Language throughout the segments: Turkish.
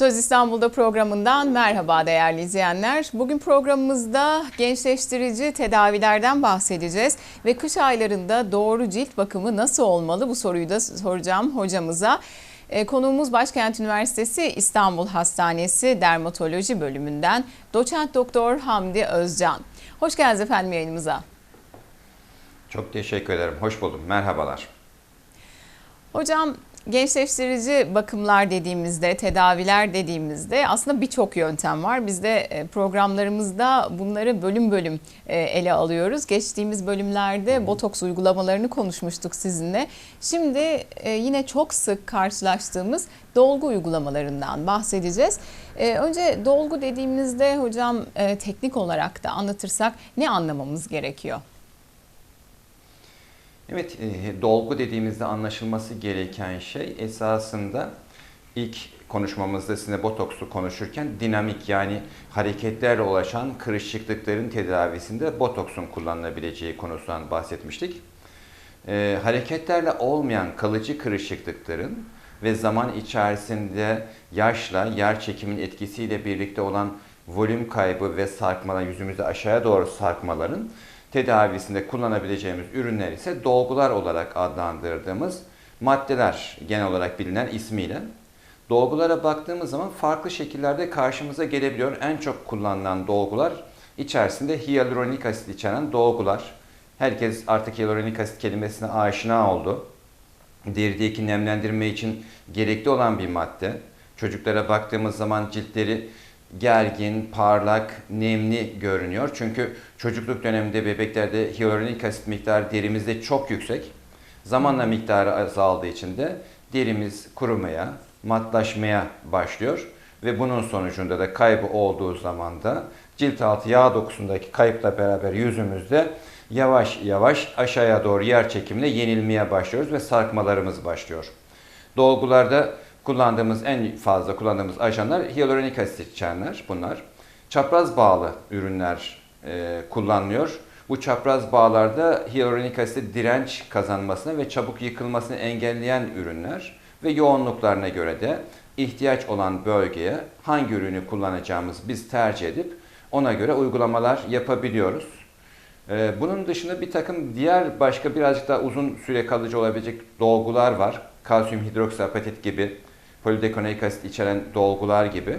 Söz İstanbul'da programından merhaba değerli izleyenler. Bugün programımızda gençleştirici tedavilerden bahsedeceğiz ve kış aylarında doğru cilt bakımı nasıl olmalı bu soruyu da soracağım hocamıza. E, Konuğumuz Başkent Üniversitesi İstanbul Hastanesi Dermatoloji Bölümünden doçent doktor Hamdi Özcan. Hoş geldiniz efendim yayınımıza. Çok teşekkür ederim. Hoş buldum. Merhabalar. Hocam gençleştirici bakımlar dediğimizde, tedaviler dediğimizde aslında birçok yöntem var. Biz de e, programlarımızda bunları bölüm bölüm e, ele alıyoruz. Geçtiğimiz bölümlerde botoks uygulamalarını konuşmuştuk sizinle. Şimdi e, yine çok sık karşılaştığımız dolgu uygulamalarından bahsedeceğiz. Önce dolgu dediğimizde hocam teknik olarak da anlatırsak ne anlamamız gerekiyor? Evet, e, dolgu dediğimizde anlaşılması gereken şey esasında ilk konuşmamızda sizinle botoksu konuşurken dinamik yani hareketlerle ulaşan kırışıklıkların tedavisinde botoksun kullanılabileceği konusundan bahsetmiştik. E, hareketlerle olmayan kalıcı kırışıklıkların ve zaman içerisinde yaşla, yer çekimin etkisiyle birlikte olan volüm kaybı ve sarkmalar, yüzümüzde aşağıya doğru sarkmaların tedavisinde kullanabileceğimiz ürünler ise dolgular olarak adlandırdığımız maddeler genel olarak bilinen ismiyle. Dolgulara baktığımız zaman farklı şekillerde karşımıza gelebiliyor. En çok kullanılan dolgular içerisinde hyaluronik asit içeren dolgular. Herkes artık hyaluronik asit kelimesine aşina oldu. Derideki nemlendirme için gerekli olan bir madde. Çocuklara baktığımız zaman ciltleri gergin, parlak, nemli görünüyor. Çünkü çocukluk döneminde bebeklerde hyaluronik asit miktarı derimizde çok yüksek. Zamanla miktarı azaldığı için de derimiz kurumaya, matlaşmaya başlıyor. Ve bunun sonucunda da kaybı olduğu zaman da cilt altı yağ dokusundaki kayıpla beraber yüzümüzde yavaş yavaş aşağıya doğru yer çekimle yenilmeye başlıyoruz ve sarkmalarımız başlıyor. Dolgularda kullandığımız en fazla kullandığımız ajanlar hyaluronik asit içerenler bunlar. Çapraz bağlı ürünler e, kullanılıyor. Bu çapraz bağlarda hyaluronik asit direnç kazanmasını ve çabuk yıkılmasını engelleyen ürünler ve yoğunluklarına göre de ihtiyaç olan bölgeye hangi ürünü kullanacağımız biz tercih edip ona göre uygulamalar yapabiliyoruz. E, bunun dışında bir takım diğer başka birazcık daha uzun süre kalıcı olabilecek dolgular var. Kalsiyum hidroksiapatit gibi polidekonoik asit içeren dolgular gibi.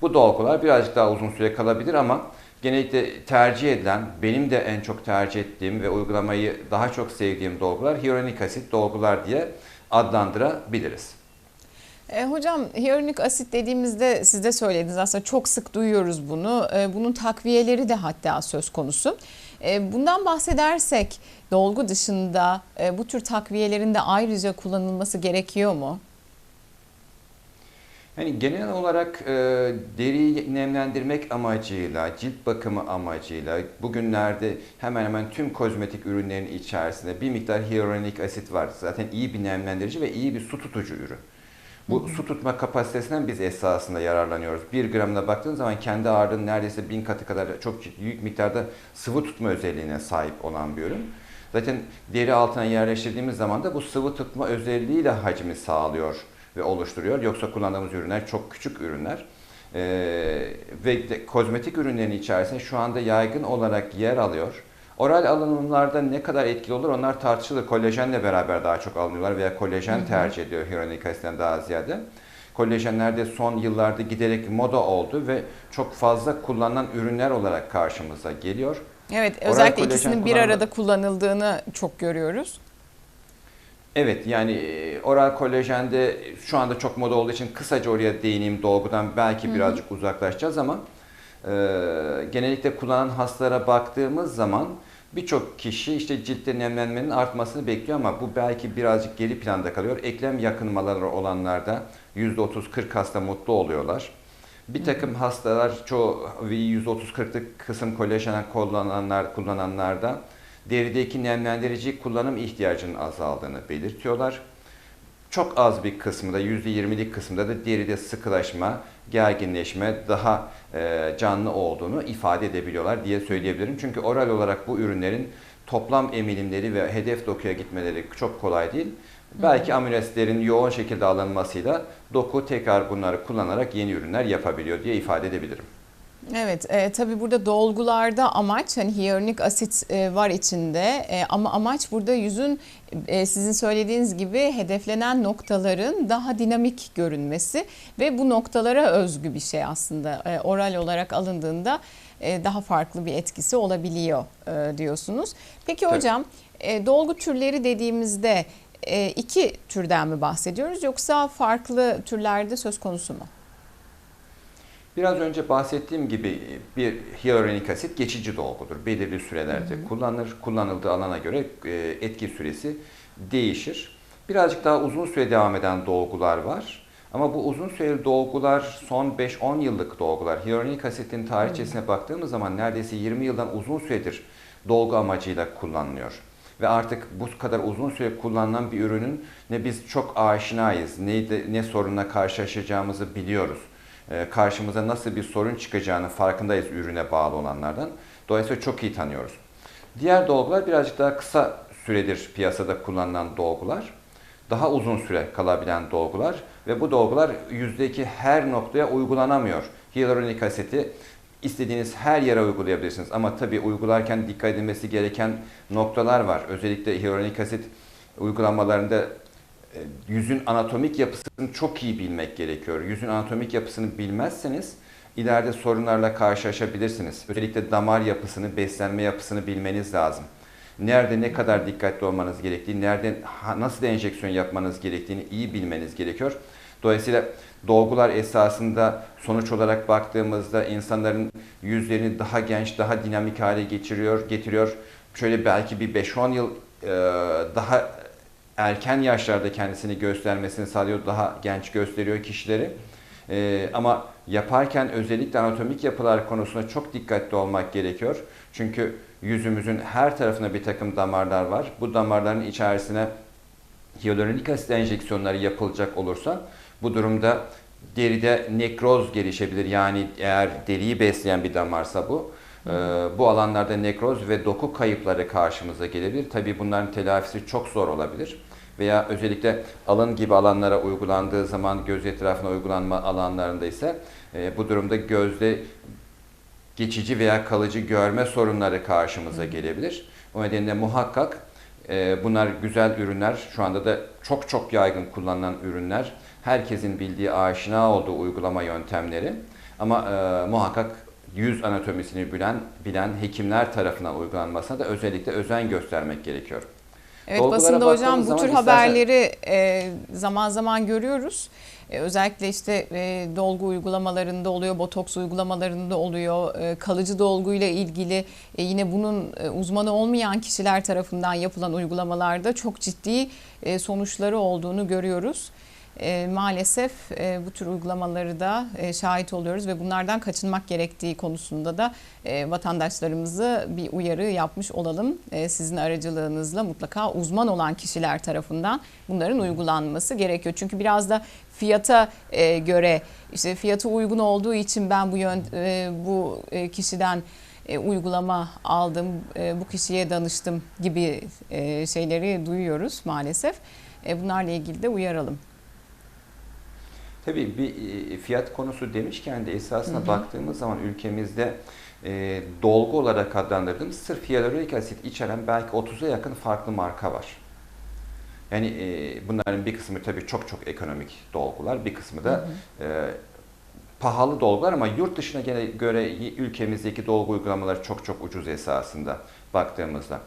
Bu dolgular birazcık daha uzun süre kalabilir ama genellikle tercih edilen, benim de en çok tercih ettiğim ve uygulamayı daha çok sevdiğim dolgular hyaluronik asit dolgular diye adlandırabiliriz. E, hocam hyaluronik asit dediğimizde siz de söylediniz aslında çok sık duyuyoruz bunu. E, bunun takviyeleri de hatta söz konusu. E, bundan bahsedersek dolgu dışında e, bu tür takviyelerin de ayrıca kullanılması gerekiyor mu? Yani genel olarak e, deriyi nemlendirmek amacıyla, cilt bakımı amacıyla bugünlerde hemen hemen tüm kozmetik ürünlerin içerisinde bir miktar hyaluronik asit var. Zaten iyi bir nemlendirici ve iyi bir su tutucu ürün. Bu hı hı. su tutma kapasitesinden biz esasında yararlanıyoruz. Bir gramına baktığın zaman kendi ağırlığının neredeyse bin katı kadar çok büyük miktarda sıvı tutma özelliğine sahip olan bir ürün. Zaten deri altına yerleştirdiğimiz zaman da bu sıvı tutma özelliğiyle hacmi sağlıyor oluşturuyor. Yoksa kullandığımız ürünler çok küçük ürünler. Ee, ve de, kozmetik ürünlerin içerisinde şu anda yaygın olarak yer alıyor. Oral alınımlarda ne kadar etkili olur onlar tartışılır. Kolajenle beraber daha çok alınıyorlar veya kolajen tercih ediyor hyaluronik asitten daha ziyade. Kolajenlerde son yıllarda giderek moda oldu ve çok fazla kullanılan ürünler olarak karşımıza geliyor. Evet, özellikle ikisinin bir arada kullanıldığını çok görüyoruz. Evet yani e, oral kolajende şu anda çok moda olduğu için kısaca oraya değineyim dolgudan belki birazcık uzaklaşacağız ama e, genellikle kullanan hastalara baktığımız zaman birçok kişi işte ciltte nemlenmenin artmasını bekliyor ama bu belki birazcık geri planda kalıyor. Eklem yakınmaları olanlarda %30-40 hasta mutlu oluyorlar. Bir takım hastalar çoğu %30-40'lık kısım kolajen kullananlar kullananlarda derideki nemlendirici kullanım ihtiyacının azaldığını belirtiyorlar. Çok az bir kısmında, %20'lik kısımda da deride sıkılaşma, gerginleşme, daha e, canlı olduğunu ifade edebiliyorlar diye söyleyebilirim. Çünkü oral olarak bu ürünlerin toplam emilimleri ve hedef dokuya gitmeleri çok kolay değil. Belki amino asitlerin yoğun şekilde alınmasıyla doku tekrar bunları kullanarak yeni ürünler yapabiliyor diye ifade edebilirim. Evet, e, tabii burada dolgularda amaç hani hyaluronik asit e, var içinde e, ama amaç burada yüzün e, sizin söylediğiniz gibi hedeflenen noktaların daha dinamik görünmesi ve bu noktalara özgü bir şey aslında E, oral olarak alındığında e, daha farklı bir etkisi olabiliyor e, diyorsunuz. Peki hocam e, dolgu türleri dediğimizde e, iki türden mi bahsediyoruz yoksa farklı türlerde söz konusu mu? Biraz önce bahsettiğim gibi bir hyaluronik asit geçici dolgudur. Belirli sürelerde kullanılır. Kullanıldığı alana göre e, etki süresi değişir. Birazcık daha uzun süre devam eden dolgular var. Ama bu uzun süreli dolgular son 5-10 yıllık dolgular. Hyaluronik asitin tarihçesine baktığımız zaman neredeyse 20 yıldan uzun süredir dolgu amacıyla kullanılıyor. Ve artık bu kadar uzun süre kullanılan bir ürünün ne biz çok aşinayız, ne, de, ne sorunla karşılaşacağımızı biliyoruz. Ee, karşımıza nasıl bir sorun çıkacağını farkındayız ürüne bağlı olanlardan. Dolayısıyla çok iyi tanıyoruz. Diğer dolgular birazcık daha kısa süredir piyasada kullanılan dolgular. Daha uzun süre kalabilen dolgular ve bu dolgular yüzdeki her noktaya uygulanamıyor. Hyaluronik asiti istediğiniz her yere uygulayabilirsiniz ama tabii uygularken dikkat edilmesi gereken noktalar var. Özellikle hyaluronik asit uygulamalarında e, yüzün anatomik yapısını çok iyi bilmek gerekiyor. Yüzün anatomik yapısını bilmezseniz ileride sorunlarla karşılaşabilirsiniz. Özellikle damar yapısını, beslenme yapısını bilmeniz lazım. Nerede ne kadar dikkatli olmanız gerektiği, nerede nasıl enjeksiyon yapmanız gerektiğini iyi bilmeniz gerekiyor. Dolayısıyla dolgular esasında sonuç olarak baktığımızda insanların yüzlerini daha genç, daha dinamik hale geçiriyor, getiriyor. Şöyle belki bir 5-10 yıl e, daha erken yaşlarda kendisini göstermesini sağlıyor, daha genç gösteriyor kişileri. Ee, ama yaparken özellikle anatomik yapılar konusunda çok dikkatli olmak gerekiyor. Çünkü yüzümüzün her tarafına bir takım damarlar var. Bu damarların içerisine hyaluronik asit enjeksiyonları yapılacak olursa bu durumda deride nekroz gelişebilir. Yani eğer deriyi besleyen bir damarsa bu. e, Bu alanlarda nekroz ve doku kayıpları karşımıza gelebilir. Tabii bunların telafisi çok zor olabilir. Veya özellikle alın gibi alanlara uygulandığı zaman göz etrafına uygulanma alanlarında ise e, bu durumda gözde geçici veya kalıcı görme sorunları karşımıza gelebilir. O nedenle muhakkak e, bunlar güzel ürünler. Şu anda da çok çok yaygın kullanılan ürünler. Herkesin bildiği, aşina olduğu uygulama yöntemleri. Ama e, muhakkak yüz anatomisini bilen, bilen hekimler tarafından uygulanmasına da özellikle özen göstermek gerekiyor. Evet Dolgulara basında hocam bu tür haberleri e, zaman zaman görüyoruz. E, özellikle işte e, dolgu uygulamalarında oluyor, botoks uygulamalarında oluyor. E, kalıcı dolguyla ilgili e, yine bunun e, uzmanı olmayan kişiler tarafından yapılan uygulamalarda çok ciddi e, sonuçları olduğunu görüyoruz. E, maalesef e, bu tür uygulamaları da e, şahit oluyoruz ve bunlardan kaçınmak gerektiği konusunda da e, vatandaşlarımızı bir uyarı yapmış olalım. E, sizin aracılığınızla mutlaka uzman olan kişiler tarafından bunların uygulanması gerekiyor. Çünkü biraz da fiyata e, göre işte fiyatı uygun olduğu için ben bu yön e, bu e, kişiden e, uygulama aldım, e, bu kişiye danıştım gibi e, şeyleri duyuyoruz maalesef. E, bunlarla ilgili de uyaralım. Tabii bir e, fiyat konusu demişken de esasına Hı hı. baktığımız zaman ülkemizde e, dolgu olarak adlandırdığımız sırf hyaluronik asit içeren belki 30'a yakın farklı marka var. Yani e, bunların bir kısmı tabii çok çok ekonomik dolgular, bir kısmı da e, pahalı dolgular ama yurt dışına göre ülkemizdeki dolgu uygulamaları çok çok ucuz esasında baktığımızda.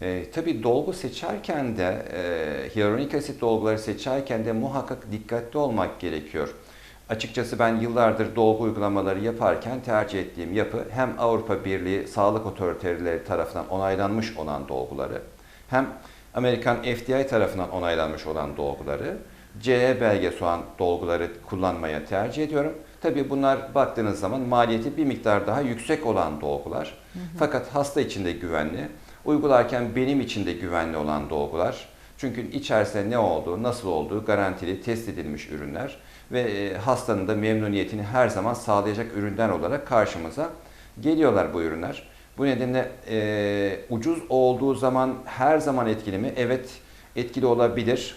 E, tabii dolgu seçerken de e, hyaluronik asit dolguları seçerken de muhakkak dikkatli olmak gerekiyor. Açıkçası ben yıllardır dolgu uygulamaları yaparken tercih ettiğim yapı hem Avrupa Birliği sağlık otoriteleri tarafından onaylanmış olan dolguları hem Amerikan FDA tarafından onaylanmış olan dolguları CE belgesi olan dolguları kullanmaya tercih ediyorum. Tabii bunlar baktığınız zaman maliyeti bir miktar daha yüksek olan dolgular. Fakat hasta için de güvenli. Uygularken benim için de güvenli olan dolgular. Çünkü içerisinde ne olduğu, nasıl olduğu garantili, test edilmiş ürünler ve e, hastanın da memnuniyetini her zaman sağlayacak ürünler olarak karşımıza geliyorlar bu ürünler. Bu nedenle e, ucuz olduğu zaman her zaman etkili mi? Evet etkili olabilir.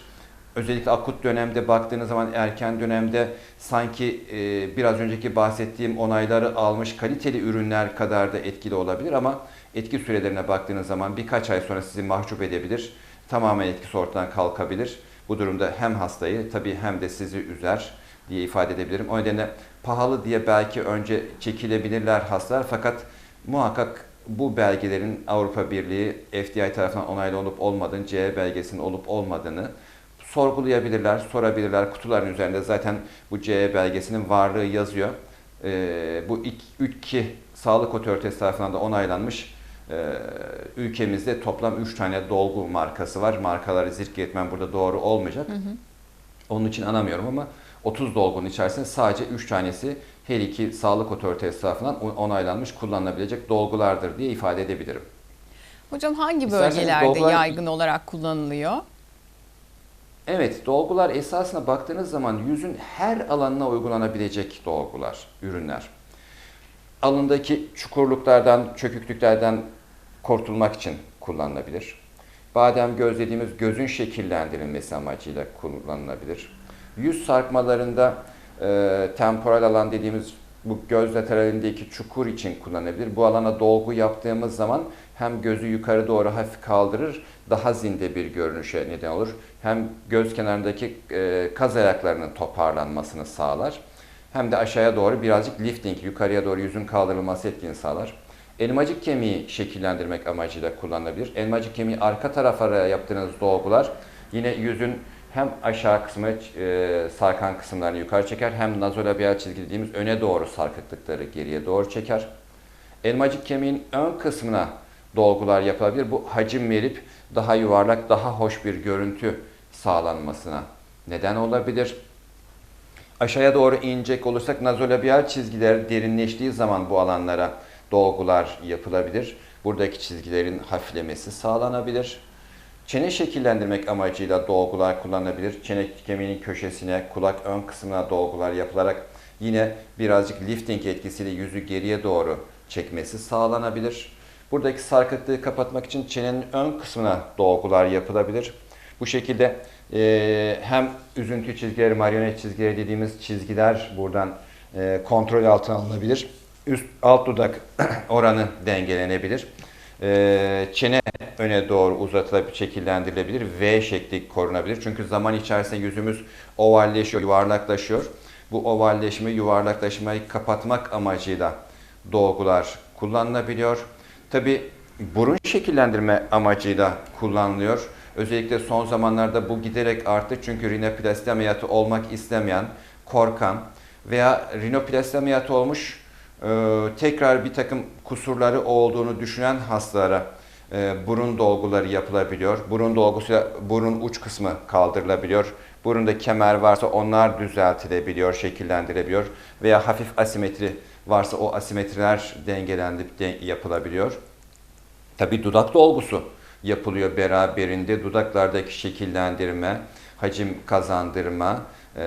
özellikle akut dönemde baktığınız zaman erken dönemde sanki e, biraz önceki bahsettiğim onayları almış kaliteli ürünler kadar da etkili olabilir ama etki sürelerine baktığınız zaman birkaç ay sonra sizi mahcup edebilir. Tamamen etkisi ortadan kalkabilir. Bu durumda hem hastayı tabii hem de sizi üzer diye ifade edebilirim. O nedenle pahalı diye belki önce çekilebilirler hastalar fakat muhakkak bu belgelerin Avrupa Birliği FDI tarafından onaylı olup olmadığını, CE belgesinin olup olmadığını sorgulayabilirler, sorabilirler. Kutuların üzerinde zaten bu CE belgesinin varlığı yazıyor. Ee, bu ilk iki sağlık otoritesi tarafından da onaylanmış. Ee, ülkemizde toplam 3 tane dolgu markası var. Markaları zikretmem burada doğru olmayacak. Hı hı. Onun için anamıyorum ama 30 dolgunun içerisinde sadece 3 tanesi her iki sağlık otoritesi tarafından onaylanmış kullanılabilecek dolgulardır diye ifade edebilirim. Hocam hangi bölgelerde dolgular... yaygın olarak kullanılıyor? Evet, dolgular esasına baktığınız zaman yüzün her alanına uygulanabilecek dolgular, ürünler. Alındaki çukurluklardan, çöküklüklerden kurtulmak için kullanılabilir. Badem göz dediğimiz gözün şekillendirilmesi amacıyla kullanılabilir. Yüz sarkmalarında e, temporal alan dediğimiz bu göz lateralindeki çukur için kullanılabilir. Bu alana dolgu yaptığımız zaman hem gözü yukarı doğru hafif kaldırır, daha zinde bir görünüşe neden olur. Hem göz kenarındaki e, kaz ayaklarının toparlanmasını sağlar. Hem de aşağıya doğru birazcık lifting, yukarıya doğru yüzün kaldırılması etkini sağlar. Elmacık kemiği şekillendirmek amacıyla kullanılabilir. Elmacık kemiği arka tarafa yaptığınız dolgular yine yüzün hem aşağı kısmı e, sarkan kısımlarını yukarı çeker hem nazolabial çizgi dediğimiz öne doğru sarkıklıkları geriye doğru çeker. Elmacık kemiğin ön kısmına dolgular yapılabilir. Bu hacim verip daha yuvarlak, daha hoş bir görüntü sağlanmasına neden olabilir. Aşağıya doğru inecek olursak nazolabial çizgiler derinleştiği zaman bu alanlara dolgular yapılabilir. Buradaki çizgilerin hafiflemesi sağlanabilir. Çene şekillendirmek amacıyla dolgular kullanılabilir. Çene kemiğinin köşesine, kulak ön kısmına dolgular yapılarak yine birazcık lifting etkisiyle yüzü geriye doğru çekmesi sağlanabilir. Buradaki sarkıklığı kapatmak için çenenin ön kısmına dolgular yapılabilir. Bu şekilde e, hem üzüntü çizgileri, marionet çizgileri dediğimiz çizgiler buradan e, kontrol altına alınabilir. Üst alt dudak oranı dengelenebilir. E, çene öne doğru uzatılıp şekillendirilebilir. V şekli korunabilir. Çünkü zaman içerisinde yüzümüz ovalleşiyor, yuvarlaklaşıyor. Bu ovalleşme, yuvarlaklaşmayı kapatmak amacıyla dolgular kullanılabiliyor. Tabi burun şekillendirme amacıyla kullanılıyor. Özellikle son zamanlarda bu giderek arttı çünkü rinoplasti ameliyatı olmak istemeyen, korkan veya rinoplasti ameliyatı olmuş e, tekrar bir takım kusurları olduğunu düşünen hastalara e, burun dolguları yapılabiliyor. Burun dolgusuyla burun uç kısmı kaldırılabiliyor. Burunda kemer varsa onlar düzeltilebiliyor, şekillendirebiliyor veya hafif asimetri varsa o asimetriler dengelenip de yapılabiliyor. Tabi dudak dolgusu yapılıyor beraberinde. Dudaklardaki şekillendirme, hacim kazandırma e,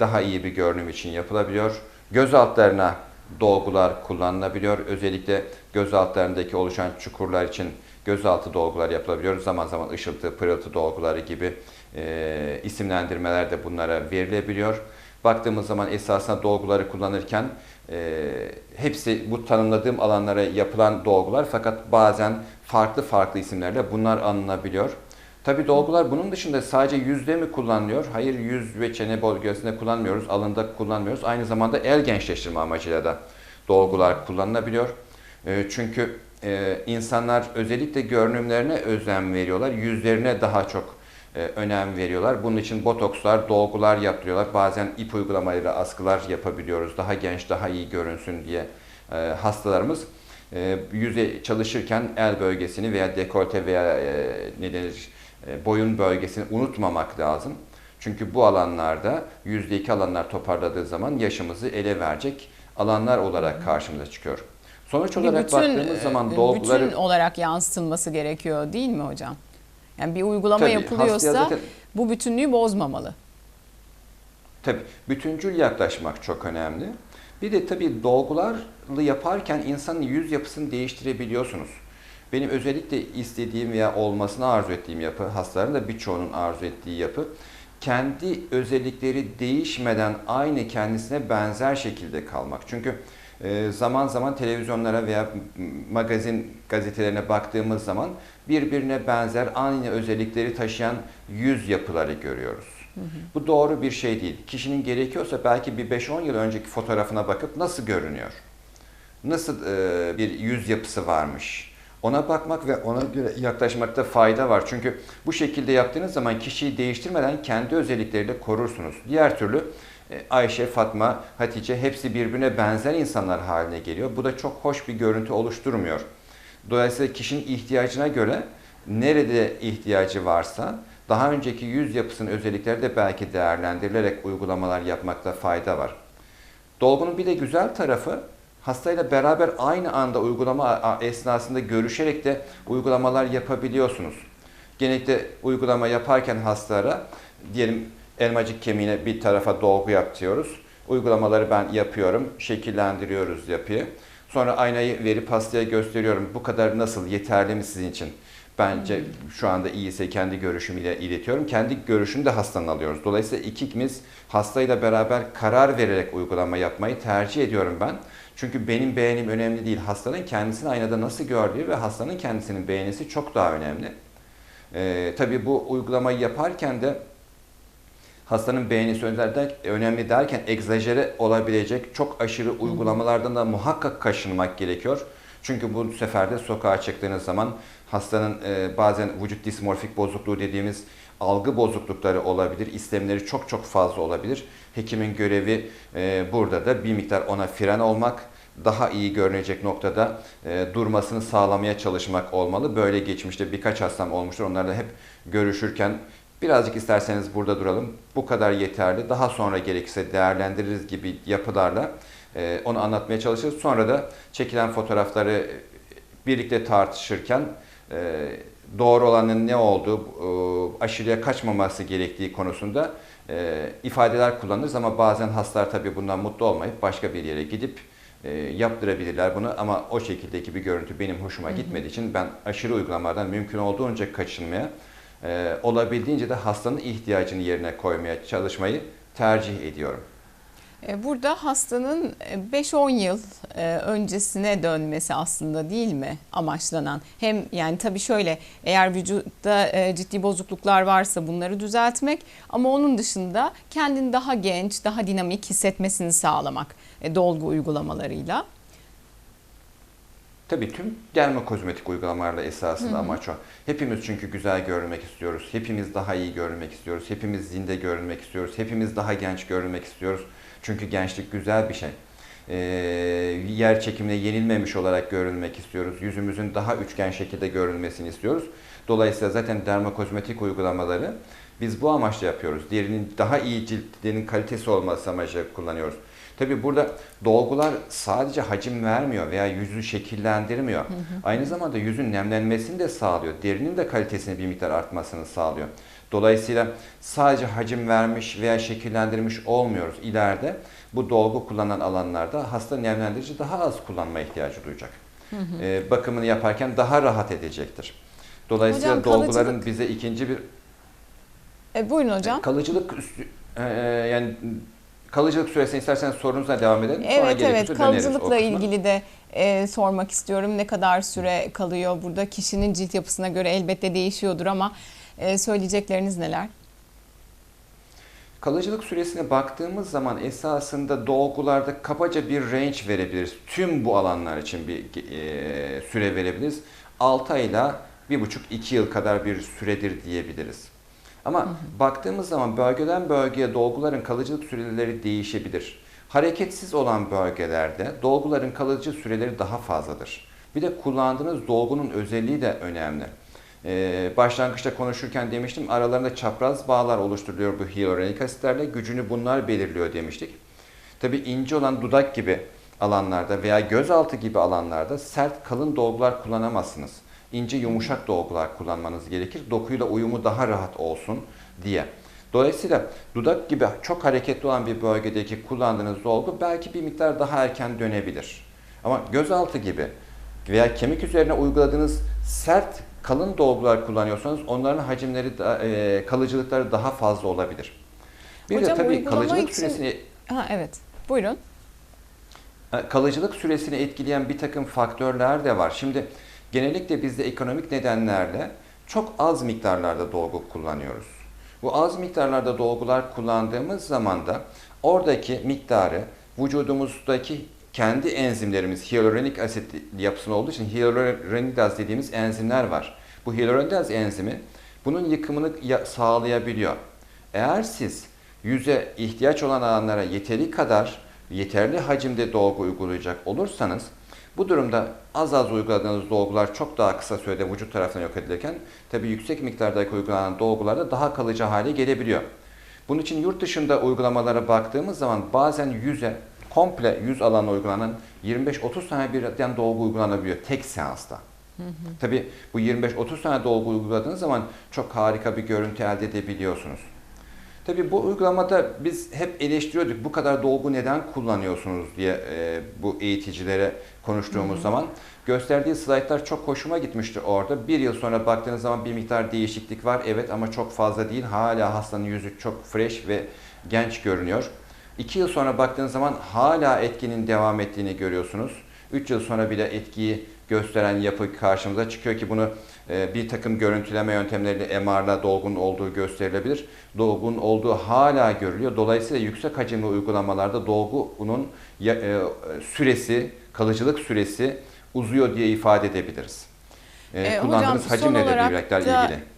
daha iyi bir görünüm için yapılabiliyor. Göz altlarına dolgular kullanılabiliyor. Özellikle göz altlarındaki oluşan çukurlar için gözaltı dolgular yapılabiliyor. Zaman zaman ışıltı, pırıltı dolguları gibi e, isimlendirmeler de bunlara verilebiliyor. Baktığımız zaman esasında dolguları kullanırken e, hepsi bu tanımladığım alanlara yapılan dolgular fakat bazen farklı farklı isimlerle bunlar anılabiliyor. Tabi dolgular bunun dışında sadece yüzde mi kullanılıyor? Hayır yüz ve çene bölgesinde kullanmıyoruz, alında kullanmıyoruz. Aynı zamanda el gençleştirme amacıyla da dolgular kullanılabiliyor. E, çünkü e, insanlar özellikle görünümlerine özen veriyorlar, yüzlerine daha çok önem veriyorlar. Bunun için botokslar, dolgular yaptırıyorlar. Bazen ip uygulamaları, askılar yapabiliyoruz. Daha genç, daha iyi görünsün diye e, hastalarımız e, yüze çalışırken el bölgesini veya dekolte veya ne denir boyun bölgesini unutmamak lazım. Çünkü bu alanlarda yüzdeki alanlar toparladığı zaman yaşımızı ele verecek alanlar olarak karşımıza çıkıyor. Sonuç olarak bütün, baktığımız zaman dolguları... Bütün olarak yansıtılması gerekiyor değil mi hocam? Yani bir uygulama tabii, yapılıyorsa zaten, bu bütünlüğü bozmamalı. Tabii bütüncül yaklaşmak çok önemli. Bir de tabii dolgularlı yaparken insanın yüz yapısını değiştirebiliyorsunuz. Benim özellikle istediğim veya olmasını arzu ettiğim yapı, hastaların da birçoğunun arzu ettiği yapı kendi özellikleri değişmeden aynı kendisine benzer şekilde kalmak. Çünkü zaman zaman televizyonlara veya magazin gazetelerine baktığımız zaman birbirine benzer aynı özellikleri taşıyan yüz yapıları görüyoruz. Bu doğru bir şey değil. Kişinin gerekiyorsa belki bir 5-10 yıl önceki fotoğrafına bakıp nasıl görünüyor? Nasıl e, bir yüz yapısı varmış? Ona bakmak ve ona göre yaklaşmakta fayda var. Çünkü bu şekilde yaptığınız zaman kişiyi değiştirmeden kendi özellikleriyle korursunuz. Diğer türlü e, Ayşe, Fatma, Hatice hepsi birbirine benzer insanlar haline geliyor. Bu da çok hoş bir görüntü oluşturmuyor. Dolayısıyla kişinin ihtiyacına göre nerede ihtiyacı varsa daha önceki yüz yapısının özellikleri de belki değerlendirilerek uygulamalar yapmakta fayda var. Dolgunun bir de güzel tarafı hastayla beraber aynı anda uygulama esnasında görüşerek de uygulamalar yapabiliyorsunuz. Genellikle uygulama yaparken hastalara diyelim elmacık kemiğine bir tarafa dolgu yaptırıyoruz. Uygulamaları ben yapıyorum, şekillendiriyoruz yapıyı. Sonra aynayı verip hastaya gösteriyorum. Bu kadar nasıl, yeterli mi sizin için? Bence şu anda iyiyse kendi görüşümüyle iletiyorum. Kendi görüşünü de hastanın alıyoruz. Dolayısıyla ikimiz hastayla beraber karar vererek uygulama yapmayı tercih ediyorum ben. Çünkü benim beğenim önemli değil. Hastanın kendisini aynada nasıl gördüğü ve hastanın kendisinin beğenisi çok daha önemli. Ee, tabii bu uygulamayı yaparken de hastanın beğenisi önemli derken egzajere olabilecek çok aşırı uygulamalardan da muhakkak kaçınmak gerekiyor. Çünkü bu sefer de sokağa çıktığınız zaman hastanın e, bazen vücut dismorfik bozukluğu dediğimiz algı bozuklukları olabilir, istemleri çok çok fazla olabilir. Hekimin görevi e, burada da bir miktar ona fren olmak, daha iyi görünecek noktada e, durmasını sağlamaya çalışmak olmalı. Böyle geçmişte birkaç hastam olmuştur. Onlarla hep görüşürken birazcık isterseniz burada duralım. Bu kadar yeterli. Daha sonra gerekirse değerlendiririz gibi yapılarla e, onu anlatmaya çalışırız. Sonra da çekilen fotoğrafları birlikte tartışırken e, doğru olanın ne olduğu, e, aşırıya kaçmaması gerektiği konusunda e, ifadeler kullanırız ama bazen hastalar tabii bundan mutlu olmayıp başka bir yere gidip e, yaptırabilirler bunu ama o şekildeki bir görüntü benim hoşuma gitmediği için ben aşırı uygulamalardan mümkün olduğunca kaçınmaya, olabildiğince de hastanın ihtiyacını yerine koymaya çalışmayı tercih ediyorum. E, burada hastanın 5-10 yıl e, öncesine dönmesi aslında değil mi amaçlanan? Hem yani tabii şöyle eğer vücutta e, ciddi bozukluklar varsa bunları düzeltmek ama onun dışında kendini daha genç, daha dinamik hissetmesini sağlamak dolgu uygulamalarıyla. Tabii tüm dermokozmetik uygulamalarla esasında amaç o. Hepimiz çünkü güzel görünmek istiyoruz. Hepimiz daha iyi görünmek istiyoruz. Hepimiz zinde görünmek istiyoruz. Hepimiz daha genç görünmek istiyoruz. Çünkü gençlik güzel bir şey. Ee, yer çekimine yenilmemiş olarak görünmek istiyoruz. Yüzümüzün daha üçgen şekilde görünmesini istiyoruz. Dolayısıyla zaten dermokozmetik uygulamaları biz bu amaçla yapıyoruz. Derinin daha iyi ciltlerin kalitesi olması amacıyla kullanıyoruz. Tabi burada dolgular sadece hacim vermiyor veya yüzü şekillendirmiyor. Hı hı. Aynı zamanda yüzün nemlenmesini de sağlıyor. Derinin de kalitesini bir miktar artmasını sağlıyor. Dolayısıyla sadece hacim vermiş veya şekillendirmiş olmuyoruz. İleride bu dolgu kullanan alanlarda hasta nemlendirici daha az kullanma ihtiyacı duyacak. Hı hı. Ee, bakımını yaparken daha rahat edecektir. Dolayısıyla hocam, dolguların kalıcılık... bize ikinci bir e, buyurun hocam. Kalıcılık üstü, e, yani kalıcılık süresine isterseniz sorunuzla devam edelim. Evet Sonra evet kalıcılıkla ilgili de e, sormak istiyorum. Ne kadar süre kalıyor burada? Kişinin cilt yapısına göre elbette değişiyordur ama e, söyleyecekleriniz neler? Kalıcılık süresine baktığımız zaman esasında dolgularda kabaca bir range verebiliriz. Tüm bu alanlar için bir e, süre verebiliriz. 6 ayla 1,5-2 yıl kadar bir süredir diyebiliriz. Ama hı hı. baktığımız zaman bölgeden bölgeye dolguların kalıcılık süreleri değişebilir. Hareketsiz olan bölgelerde dolguların kalıcı süreleri daha fazladır. Bir de kullandığınız dolgunun özelliği de önemli. Ee, başlangıçta konuşurken demiştim aralarında çapraz bağlar oluşturuluyor bu hyaluronik asitlerle. Gücünü bunlar belirliyor demiştik. Tabi ince olan dudak gibi alanlarda veya gözaltı gibi alanlarda sert kalın dolgular kullanamazsınız. İnce yumuşak dolgular kullanmanız gerekir. Dokuyla uyumu daha rahat olsun diye. Dolayısıyla dudak gibi çok hareketli olan bir bölgedeki kullandığınız dolgu belki bir miktar daha erken dönebilir. Ama gözaltı gibi veya kemik üzerine uyguladığınız sert kalın dolgular kullanıyorsanız onların hacimleri da, e, kalıcılıkları daha fazla olabilir. Bir Hocam, de tabii kalıcılık için- süresini Ha evet. Buyurun. e, kalıcılık süresini etkileyen bir takım faktörler de var. Şimdi genellikle bizde ekonomik nedenlerle çok az miktarlarda dolgu kullanıyoruz. Bu az miktarlarda dolgular kullandığımız zaman da oradaki miktarı vücudumuzdaki kendi enzimlerimiz hyaluronik asit yapısında olduğu için hyaluronidaz dediğimiz enzimler var. Bu hyaluronidaz enzimi bunun yıkımını ya- sağlayabiliyor. Eğer siz yüze ihtiyaç olan alanlara yeteri kadar yeterli hacimde dolgu uygulayacak olursanız bu durumda az az uyguladığınız dolgular çok daha kısa sürede vücut tarafından yok edilirken tabii yüksek miktardaki uygulanan dolgular da daha kalıcı hale gelebiliyor. Bunun için yurt dışında uygulamalara baktığımız zaman bazen yüze komple yüz alanına uygulanan 25-30 tane birden dolgu uygulanabiliyor tek seansta. Tabii bu 25-30 tane dolgu uyguladığınız zaman çok harika bir görüntü elde edebiliyorsunuz. Tabii bu uygulamada biz hep eleştiriyorduk bu kadar dolgu neden kullanıyorsunuz diye e, bu eğiticilere konuştuğumuz zaman. Gösterdiği slaytlar çok hoşuma gitmişti orada. Bir yıl sonra baktığınız zaman bir miktar değişiklik var evet ama çok fazla değil. Hala hastanın yüzü çok fresh ve genç görünüyor. İki yıl sonra baktığınız zaman hala etkinin devam ettiğini görüyorsunuz. Üç yıl sonra bile etkiyi gösteren yapı karşımıza çıkıyor ki bunu e, bir takım görüntüleme yöntemleriyle MR'la dolgun olduğu gösterilebilir. Dolgun olduğu hala görülüyor. Dolayısıyla yüksek hacimli uygulamalarda dolgunun e, süresi, kalıcılık süresi uzuyor diye ifade edebiliriz. E, E, kullandığınız hocam, hacimle de ilgili.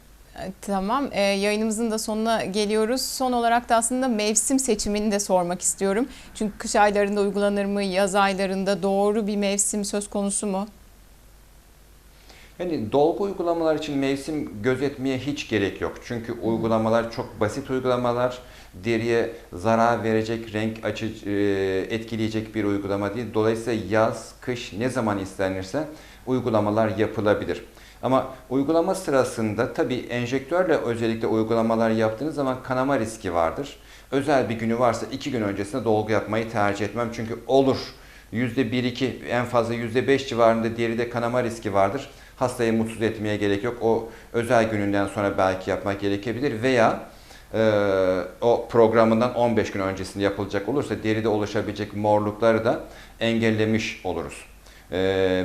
Tamam, e, yayınımızın da sonuna geliyoruz. Son olarak da aslında mevsim seçimini de sormak istiyorum. Çünkü kış aylarında uygulanır mı, yaz aylarında doğru bir mevsim söz konusu mu? Yani dolgu uygulamalar için mevsim gözetmeye hiç gerek yok. Çünkü uygulamalar çok basit uygulamalar. Deriye zarar verecek, renk açıcı, e, etkileyecek bir uygulama değil. Dolayısıyla yaz, kış ne zaman istenirse uygulamalar yapılabilir. Ama uygulama sırasında tabii enjektörle özellikle uygulamalar yaptığınız zaman kanama riski vardır. Özel bir günü varsa iki gün öncesinde dolgu yapmayı tercih etmem. Çünkü olur %1-2 en fazla %5 civarında deride kanama riski vardır. Hastayı mutsuz etmeye gerek yok. O özel gününden sonra belki yapmak gerekebilir veya e, o programından 15 gün öncesinde yapılacak olursa deride oluşabilecek morlukları da engellemiş oluruz. E,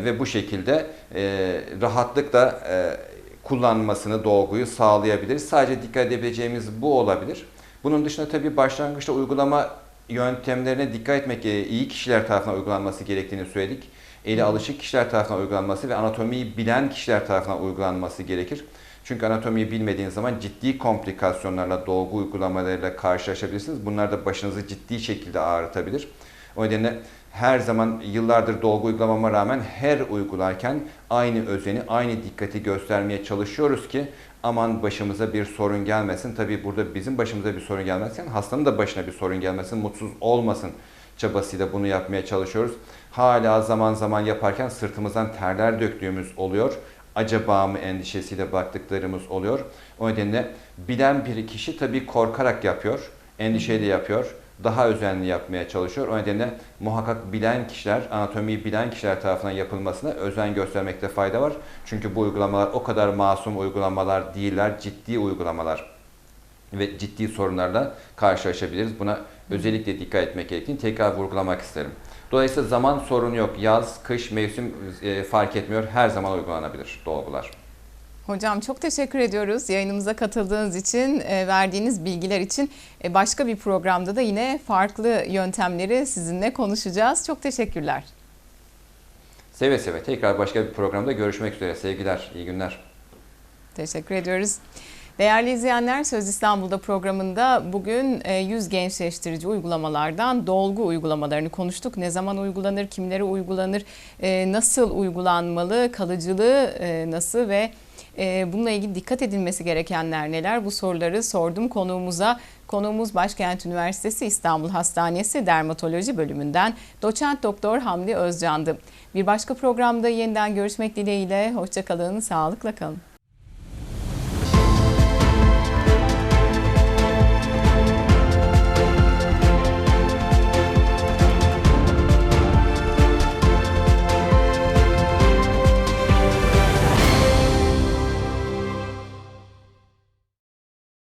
ve bu şekilde e, rahatlıkla e, kullanmasını, dolguyu sağlayabiliriz. Sadece dikkat edebileceğimiz bu olabilir. Bunun dışında tabii başlangıçta uygulama yöntemlerine dikkat etmek, e, iyi kişiler tarafından uygulanması gerektiğini söyledik. Eli alışık kişiler tarafından uygulanması ve anatomiyi bilen kişiler tarafından uygulanması gerekir. Çünkü anatomiyi bilmediğiniz zaman ciddi komplikasyonlarla, dolgu uygulamalarıyla karşılaşabilirsiniz. Bunlar da başınızı ciddi şekilde ağrıtabilir. O nedenle her zaman yıllardır dolgu uygulamama rağmen her uygularken aynı özeni, aynı dikkati göstermeye çalışıyoruz ki aman başımıza bir sorun gelmesin. Tabii burada bizim başımıza bir sorun gelmezken hastanın da başına bir sorun gelmesin, mutsuz olmasın çabasıyla bunu yapmaya çalışıyoruz. Hala zaman zaman yaparken sırtımızdan terler döktüğümüz oluyor. Acaba mı endişesiyle baktıklarımız oluyor. O nedenle bilen bir kişi tabii korkarak yapıyor, endişeyle yapıyor daha özenli yapmaya çalışıyor. O nedenle muhakkak bilen kişiler, anatomiyi bilen kişiler tarafından yapılmasına özen göstermekte fayda var. Çünkü bu uygulamalar o kadar masum uygulamalar değiller, ciddi uygulamalar ve ciddi sorunlarla karşılaşabiliriz. Buna özellikle dikkat etmek gerektiğini tekrar vurgulamak isterim. Dolayısıyla zaman sorunu yok. Yaz, kış, mevsim e, fark etmiyor. Her zaman uygulanabilir dolgular. Hocam çok teşekkür ediyoruz yayınımıza katıldığınız için, e, verdiğiniz bilgiler için. E, Başka bir programda da yine farklı yöntemleri sizinle konuşacağız. Çok teşekkürler. Seve seve tekrar başka bir programda görüşmek üzere. Sevgiler, iyi günler. Teşekkür ediyoruz. Değerli izleyenler Söz İstanbul'da programında bugün e, yüz gençleştirici uygulamalardan dolgu uygulamalarını konuştuk. Ne zaman uygulanır, kimlere uygulanır, e, nasıl uygulanmalı, kalıcılığı e, nasıl ve e, bununla ilgili dikkat edilmesi gerekenler neler? Bu soruları sordum konuğumuza. Konuğumuz Başkent Üniversitesi İstanbul Hastanesi Dermatoloji Bölümünden doçent doktor Hamdi Özcan'dı. Bir başka programda yeniden görüşmek dileğiyle. Hoşçakalın, sağlıkla kalın.